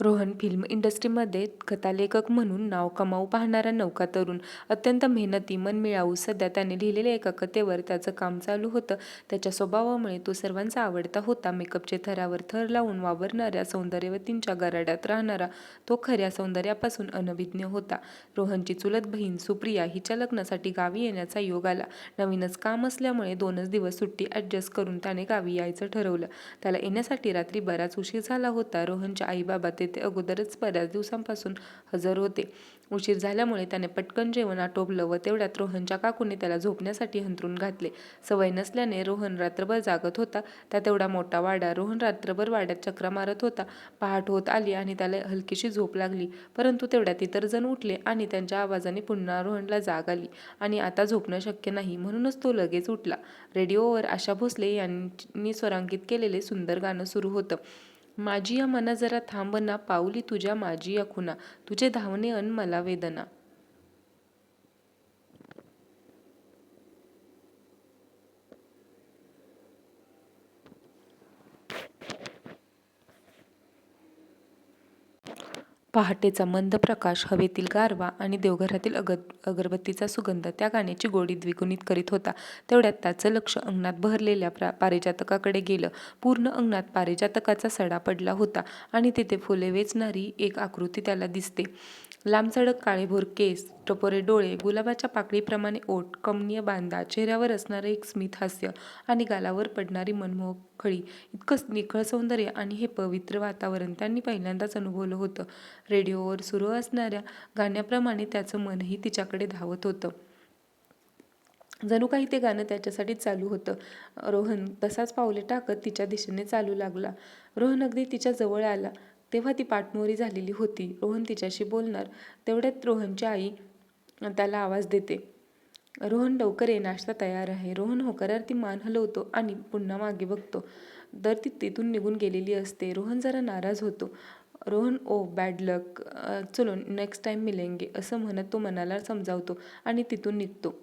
Rohan film इंडस्ट्रीमध्ये कथालेखक म्हणून नाव कमावू पाहणारा नौका तरुण. अत्यंत मेहनती, मनमिळावू. सध्या त्याने लिहिलेल्या एका कथेवर त्याचं काम चालू होतं. त्याच्या स्वभावामुळे तो सर्वांचा आवडता होता. मेकअपचे थरावर थर लावून वावरणाऱ्या सौंदर्यवतींच्या गराड्यात राहणारा तो खऱ्या सौंदर्यापासून अनभिज्ञ होता. रोहनची चुलत बहीण सुप्रिया हिच्या लग्नासाठी गावी येण्याचा योग आला. नवीनच काम असल्यामुळे दोनच दिवस सुट्टी ॲडजस्ट करून त्याने गावी यायचं ठरवलं. त्याला येण्यासाठी रात्री बराच उशीर झाला होता. रोहनच्या आईबाबा तेथे अगोदरच बऱ्याच दिवसांपासून हजर होते. उशीर झाल्यामुळे त्याने पटकन जेवण आटोपलं व तेवढ्यात रोहनच्या काकूने त्याला झोपण्यासाठी हंतरून घातले. सवय नसल्याने रोहन रात्रभर जागत होता. त्या तेवढा मोठा वाडा. रोहन रात्रभर वाड्यात चक्रा मारत होता. पहाट होत आली आणि त्याला हलकीशी झोप लागली. परंतु तेवढ्यात इतर जण उठले आणि त्यांच्या आवाजाने पुन्हा रोहनला जाग आली आणि आता झोपणं शक्य नाही म्हणूनच तो लगेच उठला. रेडिओवर आशा भोसले यांनी स्वरांकित केलेले सुंदर गाणं सुरू होतं. माझिया मना जरा थांब ना पाऊली तुझ्या माझिया खुना तुझे धावणे अन मला वेदना. पहाटेचा मंद प्रकाश, हवेतील गारवा आणि देवघरातील अग अगरबत्तीचा सुगंध त्या गाण्याची गोडी द्विगुणित करीत होता. तेवढ्यात त्याचं लक्ष अंगणात बहरलेल्या पारिजातकाकडे गेलं. पूर्ण अंगणात पारिजातकाचा सडा पडला होता आणि तिथे फुले वेचणारी एक आकृती त्याला दिसते. लांबसडक काळेभोर केस, टपोरे डोळे, गुलाबाच्या पाकळीप्रमाणे ओठ, कमनीय बांधा, चेहऱ्यावर असणारं एक स्मित हास्य आणि गालावर पडणारी मनमोहक खळी इतकं निखळ सौंदर्य आणि हे पवित्र वातावरण त्यांनी पहिल्यांदाच अनुभवलं होतं. रेडिओवर सुरू असणाऱ्या गाण्याप्रमाणे त्याचं मनही तिच्याकडे धावत होतं. जणू काही ते गाणं त्याच्यासाठी चालू होतं. रोहन तसाच पावले टाकत तिच्या दिशेने चालू लागला. रोहन अगदी तिच्या जवळ आला तेव्हा ती पाठमोरी झालेली होती. रोहन तिच्याशी बोलणार तेवढ्यात रोहनची आई त्याला आवाज देते. रोहन लवकर ये नाश्ता तयार आहे. रोहन होकारार्थी मान हलवतो आणि पुन्हा मागे बघतो तर ती तिथून निघून गेलेली असते. रोहन जरा नाराज होतो. रोहन ओ बॅड लक चलो नेक्स्ट टाईम मिलेंगे असं म्हणत तो मनाला समजावतो आणि तिथून निघतो.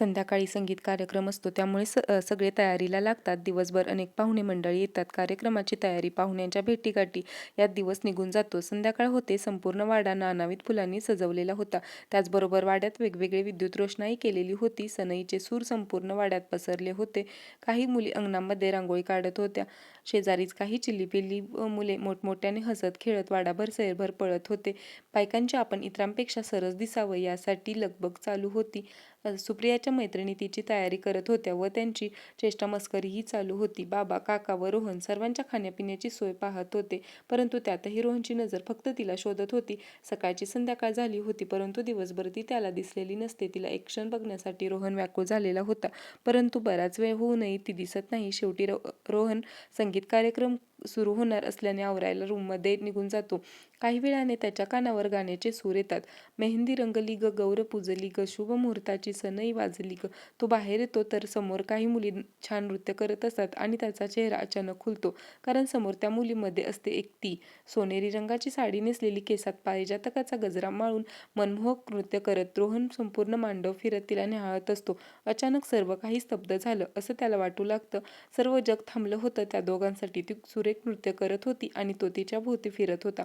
संध्याकाळी संगीत कार्यक्रम असतो त्यामुळे स सगळे तयारीला लागतात. दिवसभर अनेक पाहुणे मंडळी येतात. कार्यक्रमाची तयारी, पाहुण्यांच्या भेटीगाठी यात दिवस निघून जातो. संध्याकाळ होते. संपूर्ण वाडा नानाविथ फुलांनी सजवलेला होता. त्याचबरोबर वाड्यात वेगवेगळी विद्युत रोषणाई केलेली होती. सनईचे सूर संपूर्ण वाड्यात पसरले होते. काही मुली अंगणामध्ये रांगोळी काढत होत्या. शेजारीच काही चिल्लीपिल्ली मुले मोठमोठ्याने हसत खेळत वाडाभर सैरभर पळत होते. बायकांच्या आपण इतरांपेक्षा सरस दिसावं यासाठी लगबग चालू होती. सुप्रियाच्या मैत्रिणी तिची तयारी करत होत्या व त्यांची चेष्टामस्करीही चालू होती. बाबा, काका व रोहन सर्वांच्या खाण्यापिण्याची सोय पाहत होते परंतु त्यातही रोहनची नजर फक्त तिला शोधत होती. सकाळची संध्याकाळ झाली होती परंतु दिवसभर ती त्याला दिसलेली नसते. तिला एक क्षण बघण्यासाठी रोहन व्याकुळ झालेला होता परंतु बराच वेळ होऊनही ती दिसत नाही. शेवटी रो रोहन संगीत कार्यक्रम सुरू होणार असल्याने आवरायला रूममध्ये निघून जातो. काही वेळाने त्याच्या कानावर गाण्याचे सूर येतात. मेहंदी रंगली ग, गौर पूजली ग, शुभ मुहूर्ताची सनई वाजली ग. तो बाहेर येतो तर समोर काही मुली छान नृत्य करत असतात आणि त्याचा चेहरा अचानक खुलतो कारण समोर त्या मुलीमध्ये असते एक ती. सोनेरी रंगाची साडी नेसलेली, केसात पारिजातकाचा गजरा माळून मनमोहक नृत्य करत रोहन संपूर्ण मांडव फिरत तिला न्याहाळत असतो. अचानक सर्व काही स्तब्ध झालं असं त्याला वाटू लागतं. सर्व जग थांबलं होतं त्या दोघांसाठी. ती सुरेख नृत्य करत होती आणि तो तिच्या भोवती फिरत होता.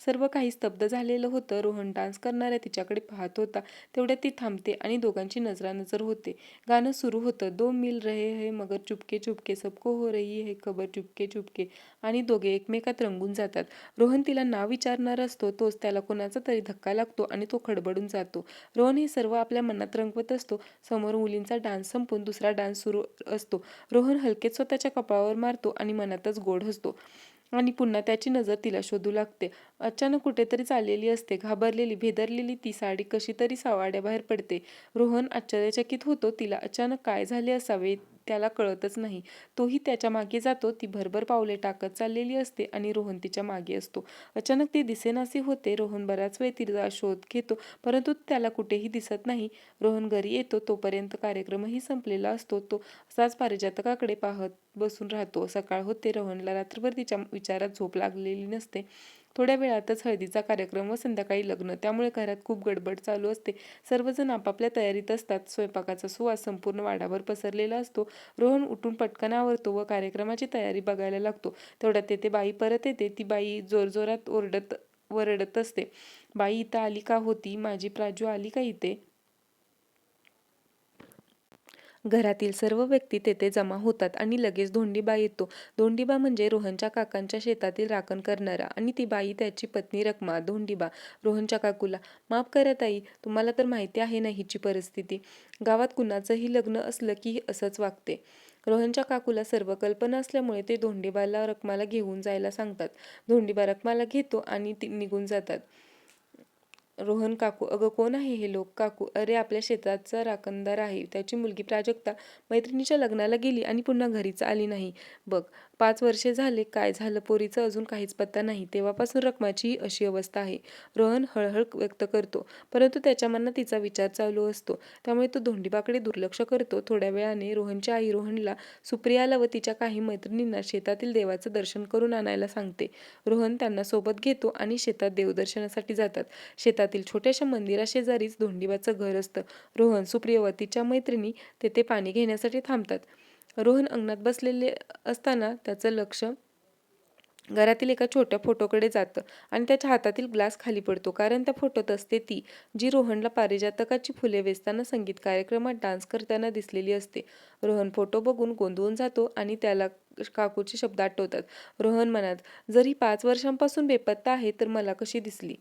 सर्व काही स्तब्ध झालेलं होतं. रोहन डान्स करणाऱ्या तिच्याकडे पाहत होता. तेवढ्यात ती थांबते आणि दोघांची नजरानजर होते. गाणं सुरू होतं. दो मिल रहे है मगर चुपके चुपके, सबको हो रही है खबर चुपके चुपके आणि दोघे एकमेकात रंगून जातात. रोहन तिला नाव विचारणार असतो तोच त्याला कोणाचा तरी धक्का लागतो आणि तो खडबडून जातो. रोहन हे सर्व आपल्या मनात रंगवत असतो. समोर मुलींचा डान्स संपून दुसरा डान्स सुरू असतो. रोहन हलकेच स्वतःच्या कपाळावर मारतो आणि मनातच गोड हसतो आणि पुन्हा त्याची नजर तिला शोधू लागते. अचानक कुठेतरी चाललेली असते. घाबरलेली, भेदरलेली ती साडी कशीतरी सावाड्याबाहेर पडते. रोहन आश्चर्यचकित होतो. तिला अचानक काय झाले असावे त्याला कळतच नाही. तोही त्याच्यामागे जातो. ती भरभर पावले टाकत चाललेली असते आणि रोहन तिच्यामागे असतो. अचानक ती दिसेनासे होते. रोहन बराच वेळ तिचा शोध घेतो परंतु त्याला कुठेही दिसत नाही. रोहन घरी येतो तोपर्यंत कार्यक्रमही संपलेला असतो. तो असाच पारिजातकाकडे पाहत बसून राहतो. सकाळ होते. रोहनला रात्रभर तिच्या विचारात झोप लागलेली नसते. थोड्या वेळातच हळदीचा कार्यक्रम व संध्याकाळी लग्न. त्यामुळे घरात खूप गडबड चालू असते. सर्वजण आपापल्या तयारीत असतात. स्वयंपाकाचा सुवास संपूर्ण वाडावर पसरलेला असतो. रोहन उठून पटकन आवरतो व कार्यक्रमाची तयारी बघायला लागतो. तेवढ्यात तेथे बाई. परत येते. ती बाई जोरजोरात ओरडत वरडत असते. बाई इथं आली का होती? माझी प्राजू आली का इथे? घरातील सर्व व्यक्ती तेथे जमा होतात आणि लगेच धोंडीबा येतो. धोंडीबा म्हणजे रोहनच्या काकांच्या शेतातील राखण करणारा आणि ती बाई त्याची पत्नी रखमा धोंडीबा. रोहनच्या काकूला माफ करा ताई तुम्हाला तर माहिती आहे ना हिची परिस्थिती. गावात कुणाचंही लग्न असलं की असंच वागते. रोहनच्या काकूला सर्व कल्पना असल्यामुळे ते धोंडीबाला रकमाला घेऊन जायला सांगतात. धोंडीबा रकमाला घेतो आणि ती निघून जातात. रोहन काकू अगं कोण आहे हे लोक? काकू अरे आपल्या शेताचा राखणदार आहे. त्याची मुलगी प्राजक्ता मैत्रिणीच्या लग्नाला गेली आणि पुन्हा घरीच आली नाही. बघ पाच वर्षे झाले काय झालं? पोरीचं अजून काहीच पत्ता नाही. तेव्हापासून रकमाचीही अशी अवस्था आहे. रोहन हळहळ व्यक्त करतो. परंतु त्याच्या मनात तिचा विचार चालू असतो. त्यामुळे तो धोंडीबाकडे दुर्लक्ष करतो. थोड्या वेळाने रोहनच्या आई रोहनला सुप्रियाला व तिच्या काही मैत्रिणींना शेतातील देवाचं दर्शन करून आणायला सांगते. रोहन त्यांना सोबत घेतो आणि शेतात देवदर्शनासाठी जातात. शेतातील छोट्याशा मंदिराशेजारीच धोंडीबाचं घर असतं. रोहन सुप्रिया व तिच्या मैत्रिणी तेथे पाणी घेण्यासाठी थांबतात. रोहन अंगणात बसलेले असताना त्याचं लक्ष घरातील एका छोट्या फोटोकडे जातं आणि त्याच्या हातातील ग्लास खाली पडतो. कारण त्या फोटोत असते ती जी रोहनला पारिजातकाची फुले वेचताना संगीत कार्यक्रमात डान्स करताना दिसलेली असते. रोहन फोटो बघून गोंधळून जातो आणि त्याला काकूचे शब्द आठवतात. रोहन मनात जर ही पाच वर्षांपासून बेपत्ता आहे तर मला कशी दिसली?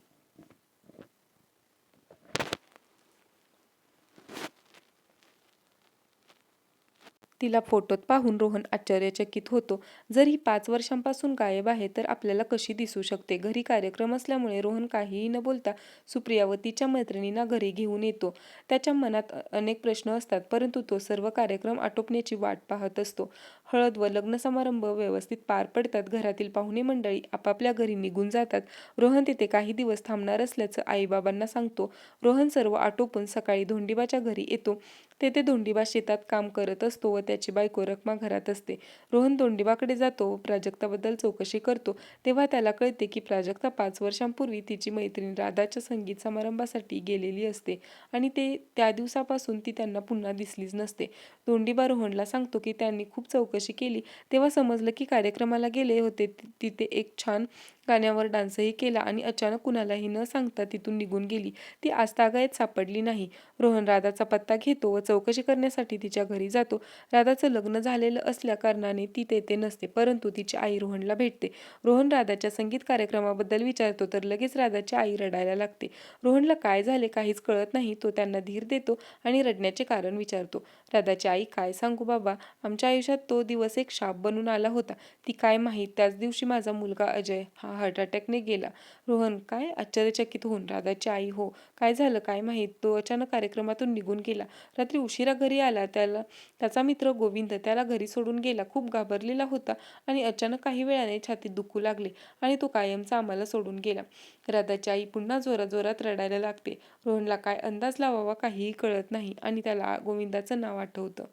तिला फोटोत पाहून रोहन आश्चर्यचकित होतो. जर ही पाच वर्षांपासून गायब आहे तर आपल्याला कशी दिसू शकते? घरी कार्यक्रम असल्यामुळे रोहन काहीही न बोलता सुप्रिया व तिच्या मैत्रिणींना घरी घेऊन येतो. त्याच्या मनात अनेक प्रश्न असतात परंतु तो सर्व कार्यक्रम आटोपण्याची वाट पाहत असतो. हळद व लग्न समारंभ व्यवस्थित पार पडतात. घरातील पाहुणे मंडळी आपापल्या घरी निघून जातात. रोहन तिथे काही दिवस थांबणार असल्याचं आईबाबांना सांगतो. रोहन सर्व आटोपून सकाळी धोंडीबाच्या घरी येतो. तेथे धोंडीबा शेतात काम करत असतो व त्याची बायको रखमा घरात असते. रोहन धोंडीबाकडे जातो व प्राजक्ताबद्दल चौकशी करतो. तेव्हा त्याला कळते की प्राजक्ता पाच वर्षांपूर्वी तिची मैत्रीण राधाच्या संगीत समारंभासाठी गेलेली असते आणि ते त्या दिवसापासून ती त्यांना पुन्हा दिसलीच नसते. धोंडीबा रोहनला सांगतो की त्यांनी खूप चौकशी केली. तेव्हा समजलं की कार्यक्रमाला गेले होते. तिथे एक छान गाण्यावर डान्सही केला आणि अचानक कुणालाही न सांगता तिथून निघून गेली. ती आजतागायत सापडली नाही. रोहन राधाचा पत्ता घेतो व चौकशी करण्यासाठी तिच्या घरी जातो. राधाचं लग्न झालेलं असल्या कारणाने ती तेथे नसते परंतु तिची आई रोहनला भेटते. रोहन राधाच्या संगीत कार्यक्रमाबद्दल विचारतो तर लगेच राधाची आई रडायला लागते. रोहनला काय झाले काहीच कळत नाही तो त्यांना धीर देतो आणि रडण्याचे कारण विचारतो. राधाची आई काय सांगू बाबा? आमच्या आयुष्यात तो दिवस एक शाप बनून आला होता. ती काय माहीत? त्याच दिवशी माझा मुलगा अजय हा हार्ट अटॅकने गेला. रोहन काय? आश्चर्यचकित होऊन राधाची आई हो. काय झालं? काय माहीत? तो अचानक कार्यक्रमातून निघून गेला. रात्री उशिरा घरी आला. त्याला त्याचा मित्र गोविंद त्याला घरी सोडून गेला. खूप घाबरलेला होता आणि अचानक काही वेळाने छातीत दुखू लागले आणि तो कायमचा आम्हाला सोडून गेला. राधाची आई पुन्हा जोराजोरात जोरात रडायला लागते. रोहनला काय अंदाज लावावा काहीही कळत नाही आणि त्याला गोविंदाचं नाव आठवतं.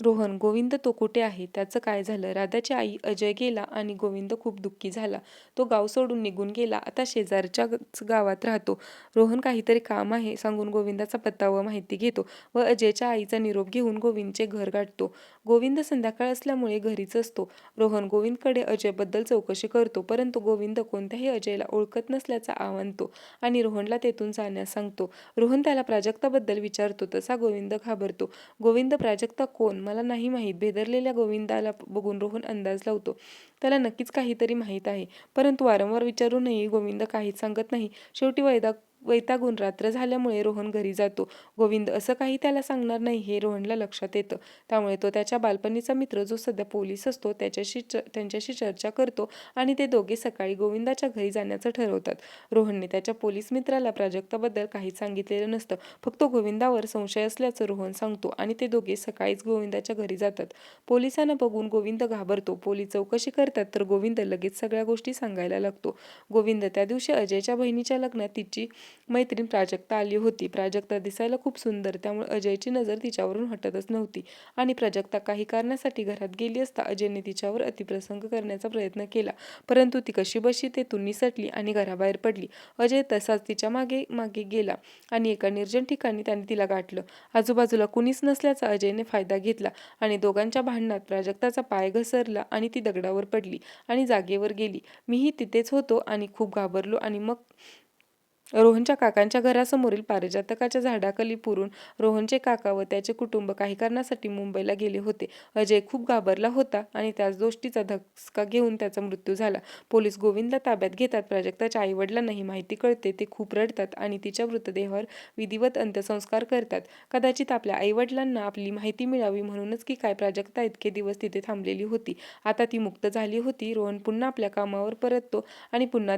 रोहन गोविंद तो कुठे आहे? त्याचं काय झालं? राधाची आई अजय गेला आणि गोविंद खूप दुःखी झाला. तो गाव सोडून निघून गेला. आता शेजारच्याच गावात राहतो. रोहन काहीतरी काम आहे सांगून गोविंदाचा पत्ता व माहिती घेतो व अजयच्या आईचा निरोप घेऊन गोविंदचे घर गाठतो. गोविंद संध्याकाळ असल्यामुळे घरीच असतो. रोहन गोविंदकडे अजयबद्दल चौकशी करतो परंतु गोविंद कोणत्याही अजयला ओळखत नसल्याचा आव्हानतो आणि रोहनला तेथून जाण्यास सांगतो. रोहन त्याला प्राजक्ताबद्दल विचारतो तसा गोविंद घाबरतो. गोविंद प्राजक्ता कोण? मला नाही माहीत. भेदरलेल्या गोविंदाला बघून रोहन अंदाज लावतो. त्याला नक्कीच काहीतरी माहीत आहे परंतु वारंवार विचारूनही गोविंद काहीच सांगत नाही. शेवटी वैदा वैतागून रात्र झाल्यामुळे रोहन घरी जातो. गोविंद असं काही त्याला सांगणार नाही हे रोहनला लक्षात येतं. त्यामुळे तो त्याच्या बालपणीचा मित्र जो सध्या पोलीस असतो त्याच्याशी च त्यांच्याशी चर्चा करतो आणि ते दोघे सकाळी गोविंदाच्या घरी जाण्याचं ठरवतात. रोहनने त्याच्या पोलीस मित्राला प्राजक्ताबद्दल काहीच सांगितलेलं नसतं. फक्त गोविंदावर संशय असल्याचं रोहन सांगतो आणि ते दोघे सकाळीच गोविंदाच्या घरी जातात. पोलिसांना बघून गोविंद घाबरतो. पोलीस चौकशी करतात तर गोविंद लगेच सगळ्या गोष्टी सांगायला लागतो. गोविंद त्या दिवशी अजयच्या बहिणीच्या लग्नात तिची मैत्रीण प्राजक्ता आली होती. प्राजक्ता दिसायला खूप सुंदर त्यामुळे अजयची नजर तिच्यावरून हटतच नव्हती आणि प्राजक्ता काही कारणासाठी घरात गेली असता अजयने तिच्यावर अतिप्रसंग करण्याचा प्रयत्न केला. परंतु ती कशी बशी तेथून निसटली आणि घराबाहेर पडली. अजय तसाच तिच्यामागे मागे गेला आणि एका निर्जन ठिकाणी त्याने तिला गाठलं. आजूबाजूला कुणीच नसल्याचा अजयने फायदा घेतला आणि दोघांच्या भांडणात प्राजक्ताचा पाय घसरला आणि ती दगडावर पडली आणि जागेवर गेली. मीही तिथेच होतो आणि खूप घाबरलो आणि मग रोहनच्या काकांच्या घरासमोरील पारिजातकाच्या झाडाखाली पुरून रोहनचे काका व त्याचे कुटुंब काही कारणासाठी मुंबईला गेले होते. अजय खूप घाबरला होता आणि त्याच गोष्टीचा धक्का घेऊन त्याचा मृत्यू झाला. पोलीस गोविंदला ताब्यात घेतात. प्राजक्ताच्या आईवडिलांनाही माहिती कळते. ते खूप रडतात आणि तिच्या मृतदेहावर विधिवत अंत्यसंस्कार करतात. कदाचित आपल्या आईवडिलांना आपली माहिती मिळावी म्हणूनच की काय प्राजक्ता इतके दिवस तिथे थांबलेली होती. आता ती मुक्त झाली होती. रोहन पुन्हा आपल्या कामावर परततो आणि पुन्हा